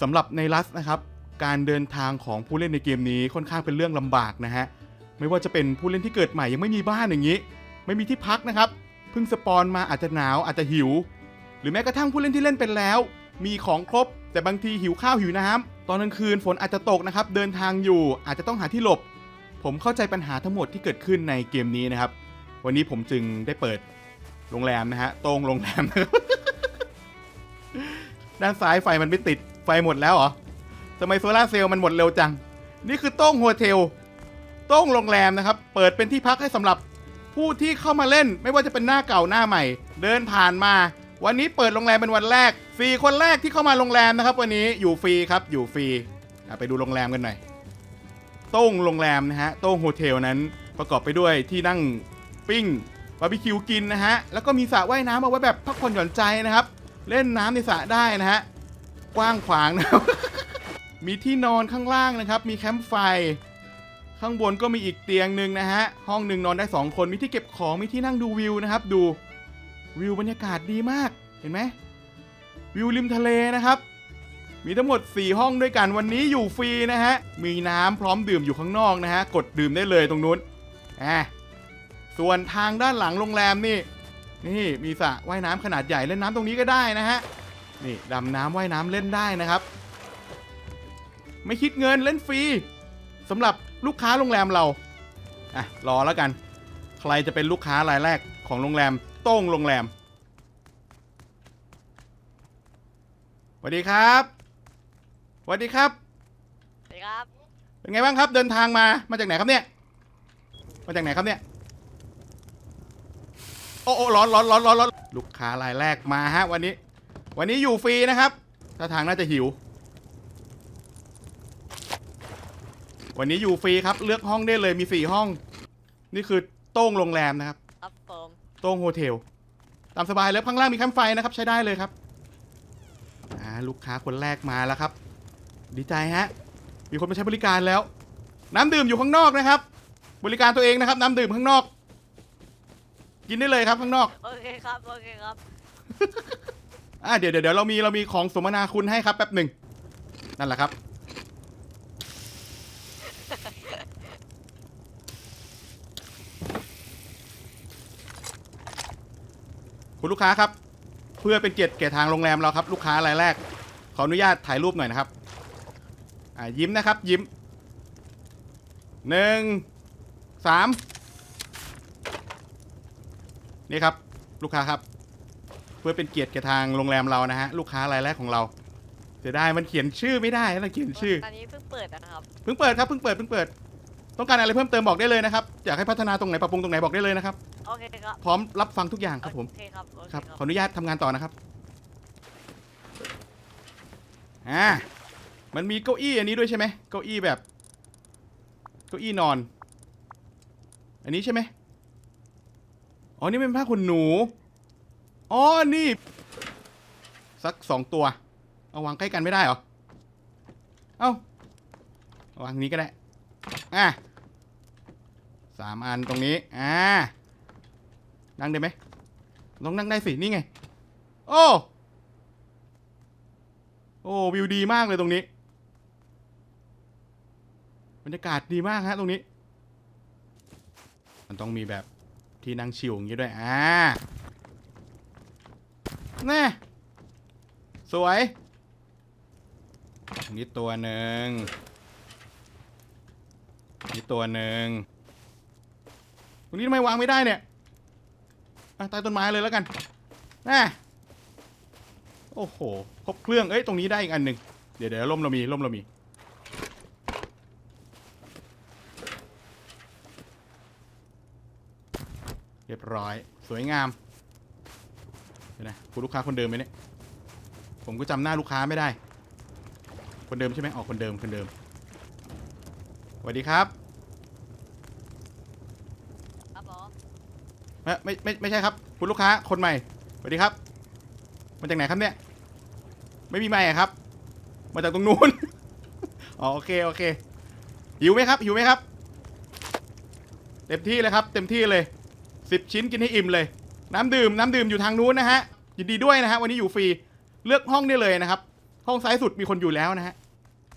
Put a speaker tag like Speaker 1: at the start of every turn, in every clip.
Speaker 1: สำหรับในลัสนะครับ การเดินทางของผู้เล่นในเกมนี้ค่อนข้างเป็นเรื่องลำบากนะฮะ ไม่ว่าจะเป็นผู้เล่นที่เกิดใหม่ยังไม่มีบ้านอย่างนี้ ไม่มีที่พักนะครับ เพิ่งสปอนมาอาจจะหนาวอาจจะหิว หรือแม้กระทั่งผู้เล่นที่เล่นเป็นแล้ว มีของครบ แต่บางทีหิวข้าวหิวน้ำตอนกลางคืนฝนอาจจะตกนะครับ เดินทางอยู่อาจจะต้องหาที่หลบ ผมเข้าใจปัญหาทั้งหมดที่เกิดขึ้นในเกมนี้นะครับ วันนี้ผมจึงได้เปิดโรงแรมนะฮะตรงโรงแรม ด้านซ้ายไฟมันไม่ติด ไฟหมดแล้วเหรอทำไมโซลาเซลล์มันหมดเร็วจัง นี่คือโต้งโฮเทล โต้งโรงแรมนะครับ เปิดเป็นที่พักให้สำหรับผู้ที่เข้ามาเล่น ไม่ว่าจะเป็นหน้าเก่าหน้าใหม่ เดินผ่านมา วันนี้เปิดโรงแรมเป็นวันแรกฟรีคนแรกที่เข้ามาโรงแรมนะครับ วันนี้อยู่ฟรีครับ อยู่ฟรีไปดูโรงแรมกันหน่อย โต้งโรงแรมนะฮะ โต้งโฮเทลนั้นประกอบไปด้วยที่นั่งปิ้งบาร์บีคิวกินนะฮะ แล้วก็มีสระว่ายน้ำเอาไว้แบบพักผ่อนหย่อนใจนะครับ เล่นน้ำในสระได้นะฮะ กว้างขวางนะครับ มีที่นอนข้างล่างนะครับ มีแคมป์ไฟ ข้างบนก็มีอีกเตียงหนึ่งนะฮะ ห้องหนึ่งนอนได้ 2 คน มีที่เก็บของ มีที่นั่งดูวิวนะครับ ดูวิวบรรยากาศดีมาก เห็นไหมวิวริมทะเลนะครับ มีทั้งหมด 4 ห้องด้วยกัน วันนี้อยู่ฟรีนะฮะ มีน้ำพร้อมดื่มอยู่ข้างนอกนะฮะ กดดื่มได้เลยตรงนู้นอะส่วนทางด้านหลังโรงแรมนี่ นี่มีสระว่ายน้ำขนาดใหญ่เล่นน้ำตรงนี้ก็ได้นะฮะ นี่ดำน้ำว่ายน้ำเล่นได้นะครับ ไม่คิดเงินเล่นฟรีสำหรับลูกค้าโรงแรมเราอะรอแล้วกัน ใครจะเป็นลูกค้ารายแรกของโรงแรมโต้งโรงแรมสวัสดีครับสวัสดีครับ
Speaker 2: สวัสดีครับ
Speaker 1: เป็นไงบ้างครับเดินทางมา มาจากไหนครับเนี่ย มาจากไหนครับเนี่ย โอ้โอ้ร้อนร้อนร้อนร้อนร้อนลูกค้ารายแรกมาฮะวันนี้ วันนี้อยู่ฟรีนะครับถ้าทางน่าจะหิว วันนี้อยู่ฟรีครับ เลือกห้องได้เลยมีสี่ห้อง นี่คือโต้งโรงแรมนะครับ
Speaker 2: ครับผม
Speaker 1: โต้งโฮเทล ตามสบายเลยข้างล่างมีแคมป์ไฟนะครับ ใช้ได้เลยครับอ่าลูกค้าคนแรกมาแล้วครับ ดีใจฮะ มีคนมาใช้บริการแล้ว น้ำดื่มอยู่ข้างนอกนะครับ บริการตัวเองนะครับ น้ำดื่มข้างนอก กินได้เลยครับข้างนอก
Speaker 2: โอเคครับ โอเคครับ
Speaker 1: อ่าเดี๋ยวเดี๋ยวเรามีเรามีของสมนาคุณให้ครับแป๊บหนึ่งนั่นแหละครับ คุณลูกค้าครับ เพื่อเป็นเกียรติแก่ทางโรงแรมเราครับ ลูกค้ารายแรก ขออนุญาตถ่ายรูปหน่อยนะครับ อ่ายิ้มนะครับ ยิ้มหนึ่งสามนี่ครับ ลูกค้าครับ พื่อเป็นเกียรติแก่ทางโรงแรมเรานะฮะลูกค้ารายแรกของเราเสียดายมันเขียนชื่อไม่ได้เราเขียนชื่อ
Speaker 2: ตอนนี้เพิ่งเปิดนะครับ
Speaker 1: เพิ่งเปิดครับเพิ่งเปิดเพิ่งเปิด ต้องการอะไรเพิ่มเติมบอกได้เลยนะครับอยากให้พัฒนาตรงไหนปรับปรุงตรงไหนบอกได้เลยนะครับ
Speaker 2: โอเคครับ
Speaker 1: พร้อมรับฟังทุกอย่างครับผม
Speaker 2: โอเคครับโอเค
Speaker 1: ครับ
Speaker 2: ค
Speaker 1: ข
Speaker 2: รั
Speaker 1: อบอนุญาตทำงานต่อนะครับอ่ามันมีเก้าอี้อันนี้ด้วยใช่ไหมเก้าอี้แบบเก้าอี้นอน อันนี้ใช่ไหมอ๋อนี่เป็นผ้าขนหนู อ๋อ นี่ สักสองตัว เอาวางใกล้กันไม่ได้เหรอ เอ้าวางนี้ก็ได้ อะสามอันตรงนี้ อ่า นั่งได้ไหมลองนั่งได้สิ นี่ไง โอ้ โอ้วิวดีมากเลยตรงนี้ บรรยากาศดีมากฮะตรงนี้ มันต้องมีแบบที่นั่งชิลอย่างนี้ด้วย อ่า แน่สวยนี่ตัวหนึ่งนี่ตัวหนึ่งตรงนี้ทำไมวางไม่ได้เนี่ยใต้ต้นไม้เลยแล้วกันน่โอ้โห ครบเครื่อง เอ้ย ตรงนี้ได้อีกอันหนึ่งเดี๋ยวเดี๋ยวล่มเรามีล่มเรามี เรียบร้อย สวยงาม เดี๋ยวนะคุณลูกค้าคนเดิมไหมเนี่ย ผมก็จำหน้าลูกค้าไม่ได้ คนเดิมใช่ไหมออกคนเดิมคนเดิมสวัสดีครับ
Speaker 2: ครับผม
Speaker 1: ไม่ไม่ไม่ไม่ใช่ครับ คุณลูกค้าคนใหม่สวัสดีครับ มาจากไหนครับเนี่ย ไม่มีไมค์อะครับ มาจากตรงนู้น อ๋อโอเคโอเคหิวไหมครับหิวไหมครับ เต็มที่เลยครับ เต็มที่เลยสิบชิ้นกินให้อิ่มเลย น้ำดื่มน้ำดื่มอยู่ทางนู้นนะฮะยินดีด้วยนะฮะวันนี้อยู่ฟรีเลือกห้องได้เลยนะครับ ห้องซ้ายสุดมีคนอยู่แล้วนะฮะ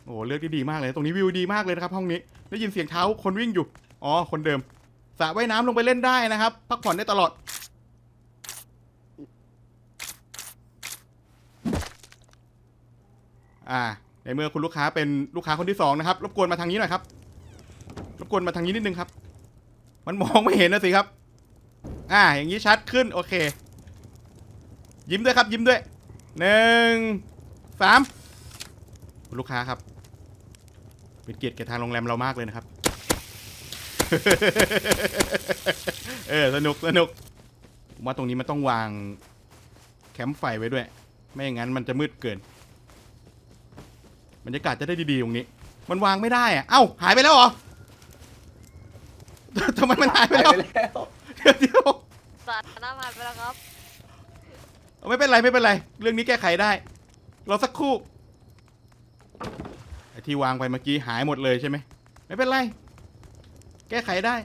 Speaker 1: โอ้เลือกได้ดีมากเลย ตรงนี้วิวดีมากเลยนะครับ ห้องนี้ได้ยินเสียงเท้าคนวิ่งอยู่อ๋อคนเดิมสระว่ายน้ำลงไปเล่นได้นะครับ พักผ่อนได้ตลอด อ่า ในเมื่อคุณลูกค้าเป็นลูกค้าคนที่สองนะครับ รบกวนมาทางนี้หน่อยครับ รบกวนมาทางนี้นิดนึงครับ มันมองไม่เห็นนะสิครับ อ่า อย่างนี้ชัดขึ้น โอเค ยิ้มด้วยครับ ยิ้มด้วยหนึ่งสามคุณลูกค้าครับ เป็นเกียรติแก่ทางโรงแรมเรามากเลยนะครับ เออ สนุก สนุกผมว่าตรงนี้มันต้องวางแคมป์ไฟไว้ด้วย ไม่อย่างนั้นมันจะมืดเกินบรรยากาศจะได้ดีๆตรงนี้ มันวางไม่ได้อะเอ้า หายไปแล้วเหรอทำไมมันหายไป
Speaker 3: หาย
Speaker 1: แล้ว
Speaker 3: ไปแล้ว
Speaker 1: เดี๋ยวเดี๋ยว
Speaker 2: สัตว์น้ำผ่านไปแล้วครับ
Speaker 1: เอาไม่เป็นไรไม่เป็นไร เรื่องนี้แก้ไขได้รอสักครู่ไอ้ที่วางไปเมื่อกี้หายหมดเลยใช่ไหมไม่เป็นไร แก้ไขได้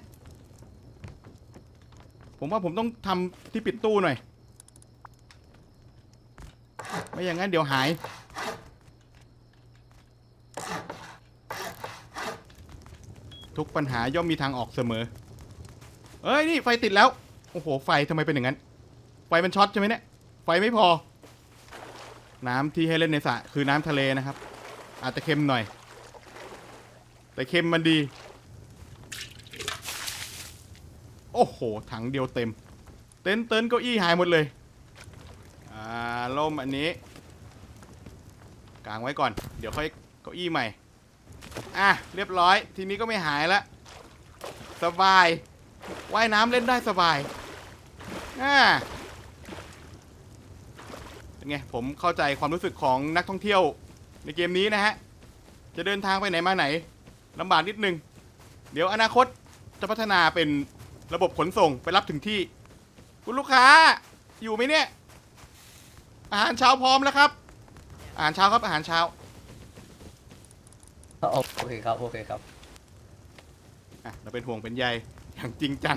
Speaker 1: ผมว่าผมต้องทำที่ปิดตู้หน่อย ไม่อย่างนั้นเดี๋ยวหาย ทุกปัญหาย่อมมีทางออกเสมอ เอ้ย นี่ไฟติดแล้ว โอ้โห ไฟทำไมเป็นอย่างนั้น ไฟมันช็อตใช่ไหมเนี่ย ไฟไม่พอ น้ำที่ให้เล่นในสระคือน้ำทะเลนะครับ อาจจะเค็มหน่อย แต่เค็มมันดี โอ้โห ถังเดียวเต็ม เต็นเต็นเก้าอี้หายหมดเลย อ่าล่มอันนี้ กางไว้ก่อน เดี๋ยวค่อยเก้าอี้ใหม่ อะ เรียบร้อย ทีนี้ก็ไม่หายละ สบาย ว่ายน้ำเล่นได้สบาย อ่าเป็นไง ผมเข้าใจความรู้สึกของนักท่องเที่ยวในเกมนี้นะฮะ จะเดินทางไปไหนมาไหนลำบากนิดนึง เดี๋ยวอนาคตจะพัฒนาเป็นระบบขนส่งไปรับถึงที่ คุณลูกค้าอยู่ไหมเนี่ย อาหารเช้าพร้อมแล้วครับ อาหารเช้าครับอาหารเช้า
Speaker 3: โอเคครับ โอเคครับ
Speaker 1: อะเราเป็นห่วงเป็นใยอย่างจริงจัง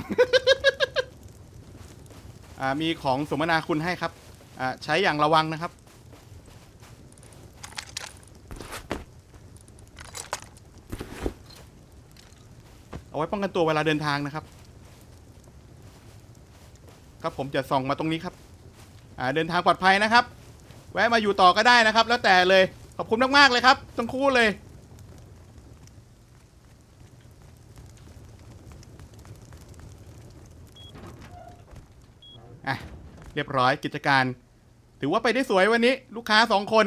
Speaker 1: อ่ามีของสมนาคุณให้ครับอ่าใช้อย่างระวังนะครับ เอาไว้ป้องกันตัวเวลาเดินทางนะครับ ครับผมจะส่องมาตรงนี้ครับอ่าเดินทางปลอดภัยนะครับ แวะมาอยู่ต่อก็ได้นะครับ แล้วแต่เลยขอบคุณมากๆเลยครับทั้งคู่เลย อะเรียบร้อยกิจการ ถือว่าไปได้สวยวันนี้ ลูกค้าสองคน